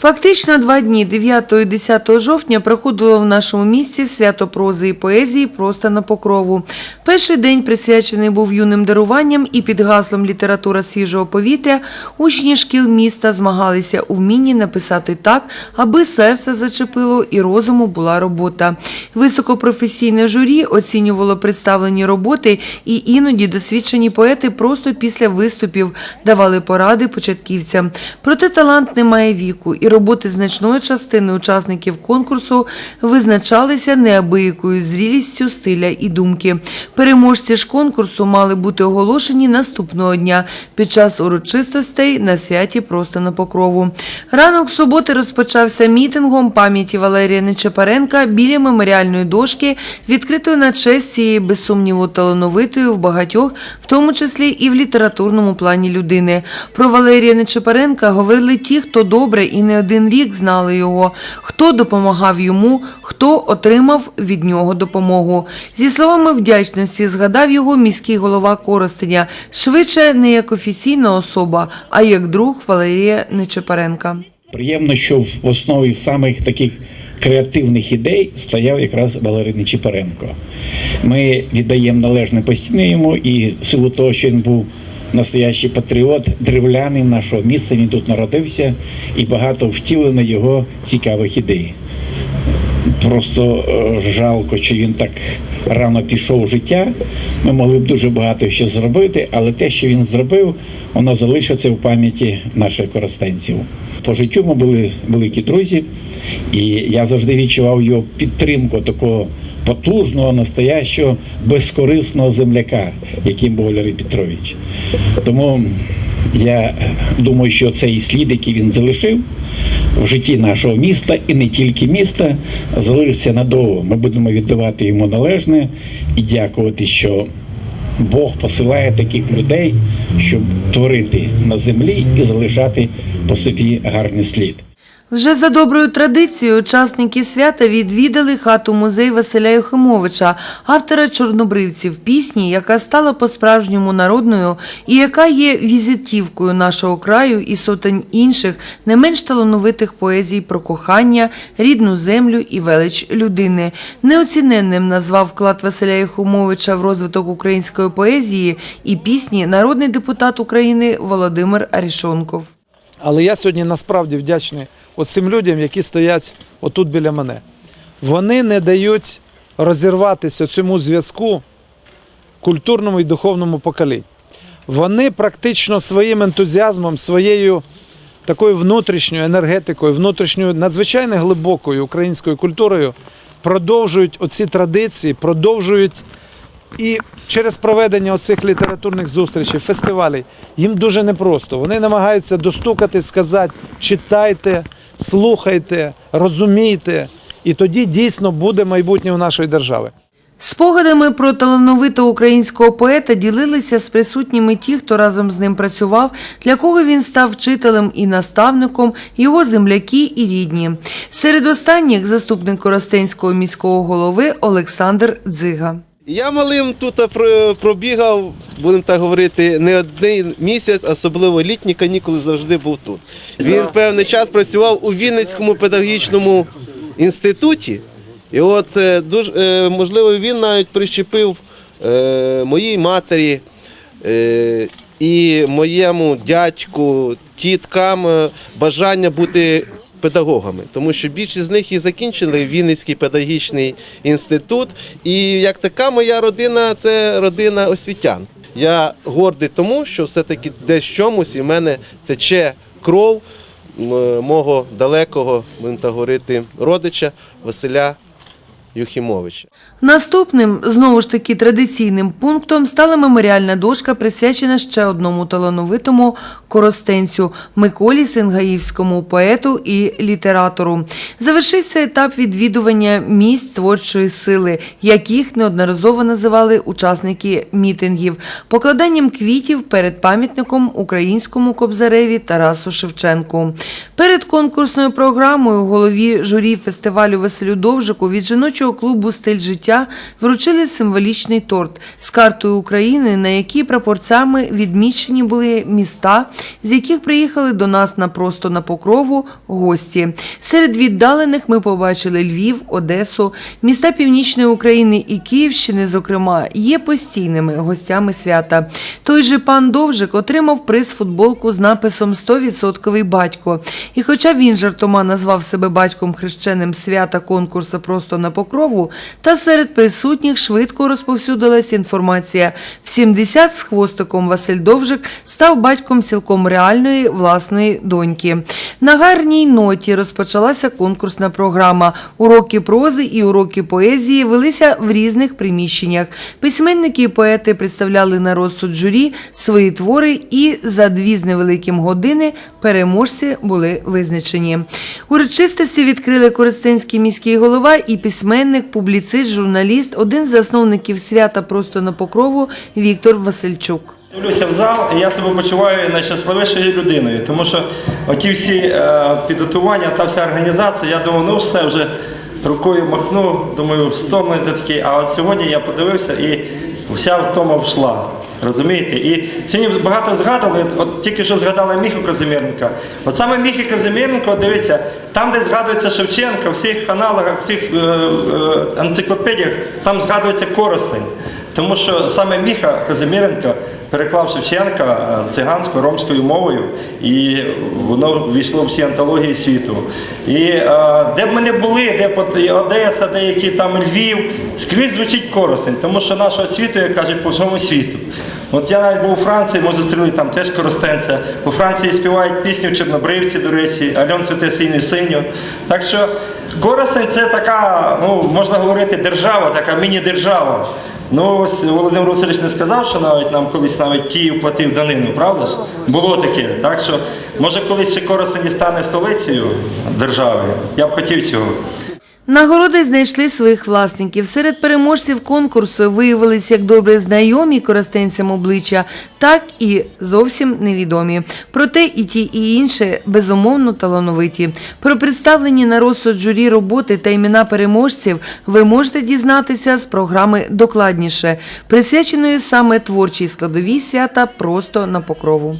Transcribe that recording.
Фактично два дні 9 і 10 жовтня проходило в нашому місті свято прози і поезії просто на покрову. Перший день присвячений був юним даруванням і під гаслом література свіжого повітря учні шкіл міста змагалися у вмінні написати так, аби серце зачепило і розуму була робота. Високопрофесійне журі оцінювало представлені роботи і іноді досвідчені поети просто після виступів давали поради початківцям. Проте талант не має віку, і роботи значної частини учасників конкурсу визначалися неабиякою зрілістю стиля і думки. Переможці ж конкурсу мали бути оголошені наступного дня під час урочистостей на святі просто на покрову. Ранок суботи розпочався мітингом пам'яті Валерія Нечепаренка біля меморіальної дошки, відкритої на честь цієї без сумніву талановитої в багатьох, в тому числі і в літературному плані людини. Про Валерія Нечепаренка говорили ті, хто добре і не один рік знали його, хто допомагав йому, хто отримав від нього допомогу. Зі словами вдячності згадав його міський голова Коростеня, швидше не як офіційна особа, а як друг Валерія Нечепаренка. Приємно, що в основі самих таких креативних ідей стояв якраз Валерій Нечіпаренко. Ми віддаємо належне постійно йому і в силу того, що він був настоящий патріот, древлянин нашого міста, він тут народився і багато втілено його цікавих ідей. Просто е, жалко, що він так рано пішов в життя. Ми могли б дуже багато що зробити, але те, що він зробив, воно залишиться в пам'яті наших коростенців. По життю ми були великі друзі, і я завжди відчував його підтримку такого потужного, настоящого, безкорисного земляка, яким був Валерій Петрович. Тому я думаю, що цей слід, який він залишив в житті нашого міста і не тільки міста, залишиться надовго. Ми будемо віддавати йому належне і дякувати, що Бог посилає таких людей, щоб творити на землі і залишати по собі гарний слід. Вже за доброю традицією учасники свята відвідали хату музей Василя Юхимовича, автора чорнобривців пісні, яка стала по-справжньому народною і яка є візитівкою нашого краю і сотень інших не менш талановитих поезій про кохання, рідну землю і велич людини. Неоціненним назвав вклад Василя Юхимовича в розвиток української поезії і пісні народний депутат України Володимир Арішонков. Але я сьогодні насправді вдячний оцим людям, які стоять отут біля мене. Вони не дають розірватися цьому зв'язку культурному і духовному поколінню. Вони практично своїм ентузіазмом, своєю такою внутрішньою енергетикою, внутрішньою надзвичайно глибокою українською культурою продовжують оці традиції, продовжують і через проведення оцих літературних зустрічей, фестивалей, їм дуже непросто. Вони намагаються достукати, сказати, читайте, слухайте, розумійте, і тоді дійсно буде майбутнє у нашої держави. Спогадами про талановитого українського поета ділилися з присутніми ті, хто разом з ним працював, для кого він став вчителем і наставником, його земляки і рідні. Серед останніх заступник Коростенського міського голови Олександр Дзига. Я малим тут про- пробігав, будемо так говорити, не один місяць, особливо літні канікули завжди був тут. Він певний час працював у Вінницькому педагогічному інституті, і от е, дуже е, можливо він навіть прищепив е, моїй матері е, і моєму дядьку, тіткам е, бажання бути педагогами, тому що більшість з них і закінчили Вінницький педагогічний інститут. І як така моя родина це родина освітян. Я гордий тому, що все-таки десь чомусь і в мене тече кров мого далекого, будемо так говорити, родича Василя Юхімовича. Наступним, знову ж таки традиційним пунктом стала меморіальна дошка, присвячена ще одному талановитому коростенцю Миколі Сингаївському поету і літератору. Завершився етап відвідування місць творчої сили, яких неодноразово називали учасники мітингів, покладанням квітів перед пам'ятником українському кобзареві Тарасу Шевченку. Перед конкурсною програмою голові журі фестивалю Василю Довжику від жіночого дитячого клубу Стиль життя вручили символічний торт з картою України, на якій прапорцями відмічені були міста, з яких приїхали до нас на просто на покрову гості. Серед віддалених ми побачили Львів, Одесу, міста Північної України і Київщини, зокрема, є постійними гостями свята. Той же пан Довжик отримав приз футболку з написом «100% батько. І хоча він жартома назвав себе батьком хрещеним свята конкурсу просто на покрову, та серед присутніх швидко розповсюдилась інформація. В 70 з хвостиком Василь Довжик став батьком цілком реальної власної доньки. На гарній ноті розпочалася конкурсна програма. Уроки прози і уроки поезії велися в різних приміщеннях. Письменники і поети представляли на розсуд журі свої твори, і за дві з невеликим години переможці були визначені. Урочистості відкрили Коростенський міський голова і письменник, публіцист, журналіст, один з засновників свята просто на покрову Віктор Васильчук. Дивлюся в зал, і я себе почуваю найщасливішою людиною, тому що оті всі е, підготування та вся організація, я думав, ну все вже рукою махну, думаю, встомлений такий. А от сьогодні я подивився і вся втома вшла. Розумієте? І сьогодні багато згадали, от тільки що згадали Міху Казимиренка. От саме Міхі Казимиренко, дивіться, там, де згадується Шевченка, в всіх каналах, в всіх е, е, енциклопедіях, там згадується Коростень. Тому що саме Міха Казимиренко переклав Шевченка е, циганською ромською мовою, і воно ввійшло в всі антології світу. І е, де б ми не були, де б Одеса, деякі там Львів, скрізь звучить коросень, тому що наша освіта, як кажуть, по всьому світу. От я навіть був у Франції, ми зустріли там теж коростенця. У Франції співають пісню Чорнобривці, до речі, Альон Святе синю синю. Так що Коростень це така, ну можна говорити, держава, така міні-держава. Ну ось Володимир Васильович не сказав, що навіть нам колись навіть Київ платив данину, правда ж? Було таке. Так що може колись ще Коростені стане столицею держави. Я б хотів цього. Нагороди знайшли своїх власників. Серед переможців конкурсу виявились як добре знайомі коростенцям обличчя, так і зовсім невідомі. Проте і ті, і інші безумовно талановиті. Про представлені на розсуд журі роботи та імена переможців ви можете дізнатися з програми докладніше, присвяченої саме творчій складовій свята просто на покрову.